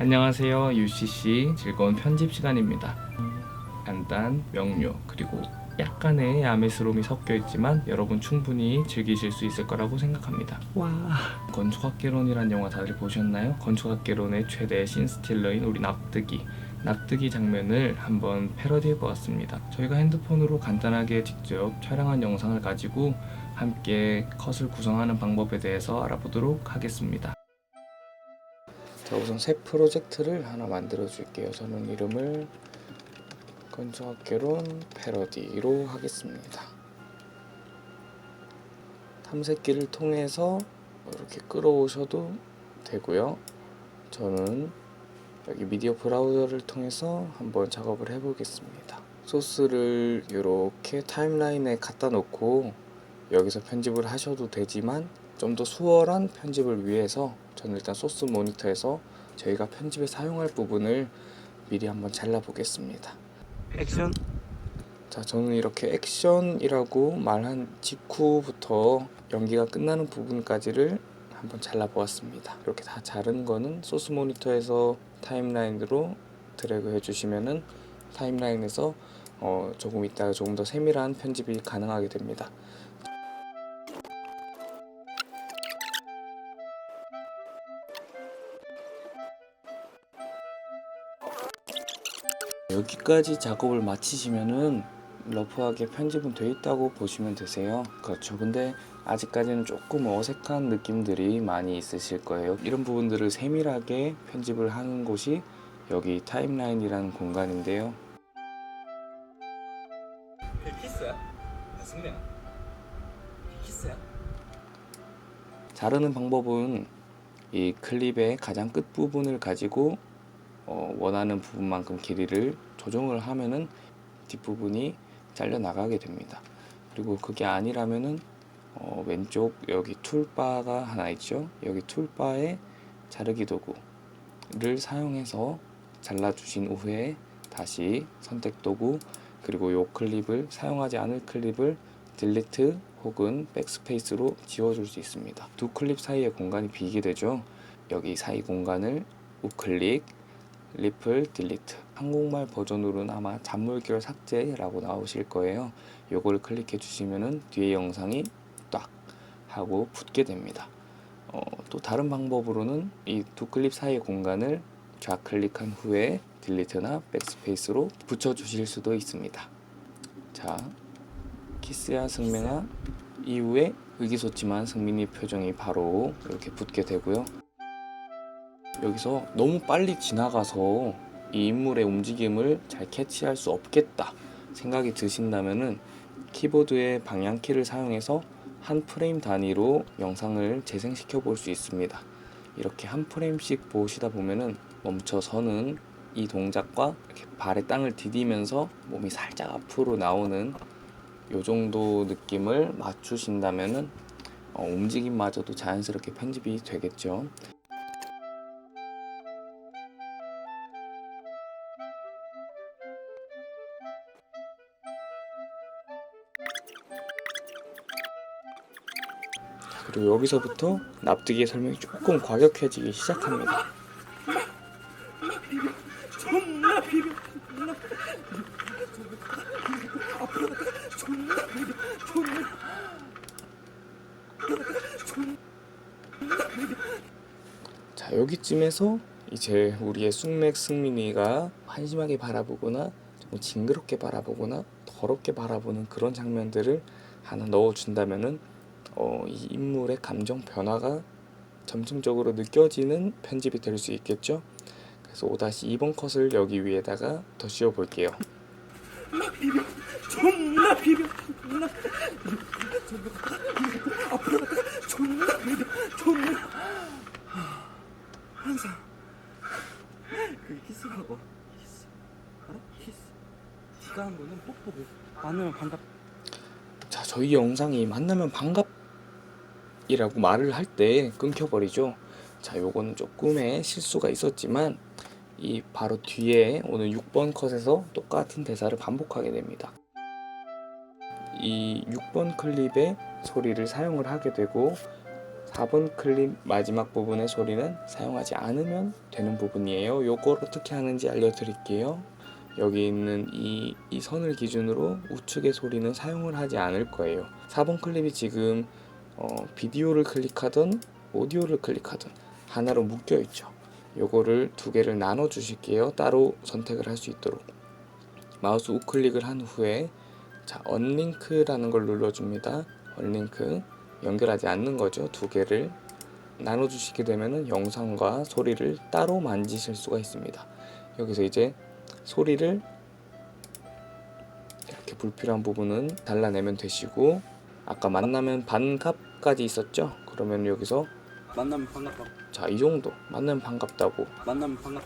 안녕하세요. UCC 즐거운 편집 시간입니다. 간단, 명료, 그리고 약간의 야매스러움이 섞여 있지만 여러분 충분히 즐기실 수 있을 거라고 생각합니다. 와. 건축학개론이란 영화 다들 보셨나요? 건축학개론의 최대 신스틸러인 우리 납득이 납득이 장면을 한번 패러디해 보았습니다. 저희가 핸드폰으로 간단하게 직접 촬영한 영상을 가지고 함께 컷을 구성하는 방법에 대해서 알아보도록 하겠습니다. 자 우선 새 프로젝트를 하나 만들어 줄게요. 저는 이름을 건축학개론 패러디로 하겠습니다. 탐색기를 통해서 이렇게 끌어오셔도 되고요. 저는 여기 미디어 브라우저를 통해서 한번 작업을 해보겠습니다. 소스를 이렇게 타임라인에 갖다 놓고 여기서 편집을 하셔도 되지만 좀 더 수월한 편집을 위해서 저는 일단 소스 모니터에서 저희가 편집에 사용할 부분을 미리 한번 잘라 보겠습니다. 액션. 자, 저는 이렇게 액션이라고 말한 직후부터 연기가 끝나는 부분까지를 한번 잘라 보았습니다. 이렇게 다 자른 거는 소스 모니터에서 타임라인으로 드래그 해주시면은 타임라인에서 어, 조금 있다가 조금 더 세밀한 편집이 가능하게 됩니다. 여기까지 작업을 마치시면은 러프하게 편집은 돼 있다고 보시면 되세요. 그렇죠. 근데 아직까지는 조금 어색한 느낌들이 많이 있으실 거예요. 이런 부분들을 세밀하게 편집을 하는 곳이 여기 타임라인이라는 공간인데요. 키스야? 승민아 키스야? 자르는 방법은 이 클립의 가장 끝 부분을 가지고 어, 원하는 부분만큼 길이를 조정을 하면은 뒷부분이 잘려 나가게 됩니다. 그리고 그게 아니라면은 어, 왼쪽 여기 툴바가 하나 있죠. 여기 툴바에 자르기 도구를 사용해서 잘라주신 후에 다시 선택 도구 그리고 요 클립을 사용하지 않을 클립을 딜리트 혹은 백스페이스로 지워줄 수 있습니다. 두 클립 사이의 공간이 비게 되죠. 여기 사이 공간을 우클릭, 리플, 딜리트. 한국말 버전으로는 아마 잔물결 삭제라고 나오실 거예요. 요걸 클릭해 주시면은 뒤에 영상이 딱 하고 붙게 됩니다. 어, 또 다른 방법으로는 이 두 클립 사이의 공간을 좌클릭한 후에 딜리트나 백스페이스로 붙여 주실 수도 있습니다. 자, 키스야 승민아 이후에 의기소침한 승민이 표정이 바로 이렇게 붙게 되고요. 여기서 너무 빨리 지나가서 이 인물의 움직임을 잘 캐치할 수 없겠다 생각이 드신다면은 키보드의 방향키를 사용해서 한 프레임 단위로 영상을 재생시켜 볼 수 있습니다. 이렇게 한 프레임씩 보시다 보면은 멈춰서는 이 동작과 발의 땅을 디디면서 몸이 살짝 앞으로 나오는 요 정도 느낌을 맞추신다면은 어, 움직임마저도 자연스럽게 편집이 되겠죠. 그리고 여기서부터 납득의 설명이 조금 과격해지기 시작합니다. 자 여기쯤에서 이제 우리의 쑥맥 승민이가 한심하게 바라보거나 좀 징그럽게 바라보거나 더럽게 바라보는 그런 장면들을 하나 넣어준다면은 어, 이 인물의 감정 변화가 점층적으로 느껴지는 편집이 될 수 있겠죠. 그래서 5-2번 컷을 여기 위에다가 더 씌워 볼게요. 존나 비벼 존나 앞으로 갔다가 존나 비벼 존나 항상 그게 키스라고 키스 알아? 키스 네가 한 거는 뽀뽀고 만나면 반갑 자, 저희 영상이 만나면 반갑 이라고 말을 할 때 끊겨버리죠. 자, 요거는 조금의 실수가 있었지만 이 바로 뒤에 오늘 6번 컷에서 똑같은 대사를 반복하게 됩니다. 이 6번 클립의 소리를 사용을 하게 되고 4번 클립 마지막 부분의 소리는 사용하지 않으면 되는 부분이에요. 요걸 어떻게 하는지 알려드릴게요. 여기 있는 이, 이 선을 기준으로 우측의 소리는 사용을 하지 않을 거예요. 4번 클립이 지금 어, 비디오를 클릭하든 오디오를 클릭하든 하나로 묶여 있죠. 요거를 두 개를 나눠 주실게요. 따로 선택을 할 수 있도록. 마우스 우클릭을 한 후에 자, 언링크라는 걸 눌러줍니다. 언링크 연결하지 않는 거죠. 두 개를 나눠 주시게 되면은 영상과 소리를 따로 만지실 수가 있습니다. 여기서 이제 소리를 이렇게 불필요한 부분은 잘라내면 되시고 아까 만나면 반갑까지 있었죠? 그러면 여기서 만나면 반갑다고 자 이 정도. 만나면 반갑다고. 만나면 반갑.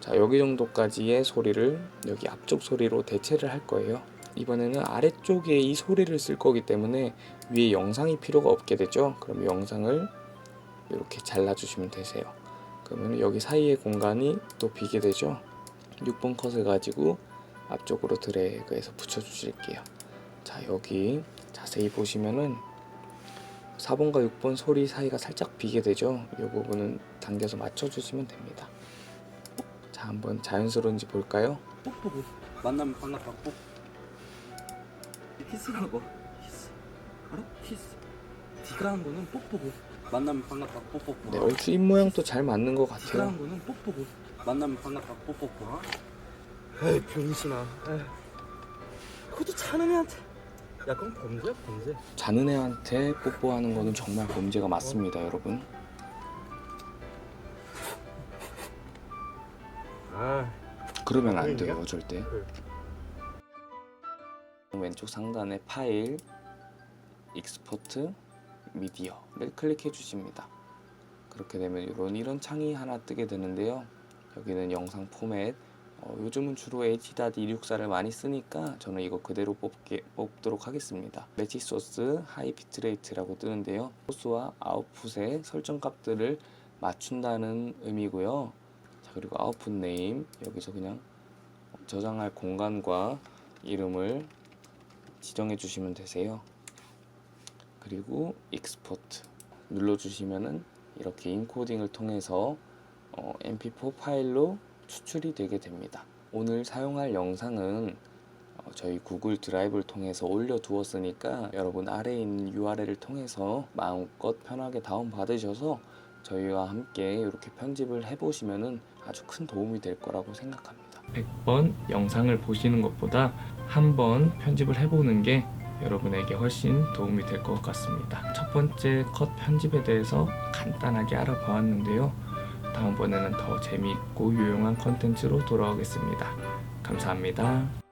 자 여기 정도까지의 소리를 여기 앞쪽 소리로 대체를 할 거예요. 이번에는 아래쪽에 이 소리를 쓸 거기 때문에 위에 영상이 필요가 없게 되죠? 그럼 영상을 이렇게 잘라 주시면 되세요. 그러면 여기 사이의 공간이 또 비게 되죠? 6번 컷을 가지고 앞쪽으로 드래그해서 붙여 주실게요 자 여기 자세히 보시면은 4번과 6번 소리 사이가 살짝 비게 되죠? 이 부분은 당겨서 맞춰 주시면 됩니다. 자 한번 자연스러운지 볼까요? 만나면 반갑다고? 뽀 키스라고 키스. 알아? 키스. 네가 한 거는 뽀뽀고 만나면 반갑다고 뽀뽀고. 네, 얼추 입 모양도 잘 맞는 것 네가 같아요. 한 거는 뽀뽀고 만나면 반갑다고 뽀뽀고. 에이 병신아. 에이. 그것도 애한테 야 그건 범죄야 범죄. 자는 애한테 뽀뽀하는 거는 정말 범죄가 맞습니다 여러분. 아. 그러면 안? 돼요 절대. 왼쪽 상단에 파일 익스포트 미디어를 클릭해 주십니다. 그렇게 되면 이런 이런 창이 하나 뜨게 되는데요. 여기는 영상 포맷 어, 요즘은 주로 H.264를 많이 쓰니까 저는 이거 그대로 뽑게, 뽑도록 하겠습니다. 매치 소스 하이 비트레이트라고 뜨는데요. 소스와 아웃풋의 설정 값들을 맞춘다는 의미고요. 자 그리고 아웃풋 네임 여기서 그냥 저장할 공간과 이름을 지정해 주시면 되세요. 그리고 익스포트. 눌러 주시면은 이렇게 인코딩을 통해서 어, mp4 파일로 추출이 되게 됩니다. 오늘 사용할 영상은 어, 저희 구글 드라이브를 통해서 올려 두었으니까 여러분 아래에 있는 URL을 통해서 마음껏 편하게 다운 받으셔서 저희와 함께 이렇게 편집을 해보시면은 아주 큰 도움이 될 거라고 생각합니다. 100번 영상을 보시는 것보다 한 번 편집을 해보는 게 여러분에게 훨씬 도움이 될 것 같습니다. 첫 번째 컷 편집에 대해서 간단하게 알아보았는데요. 다음번에는 더 재미있고 유용한 컨텐츠로 돌아오겠습니다. 감사합니다.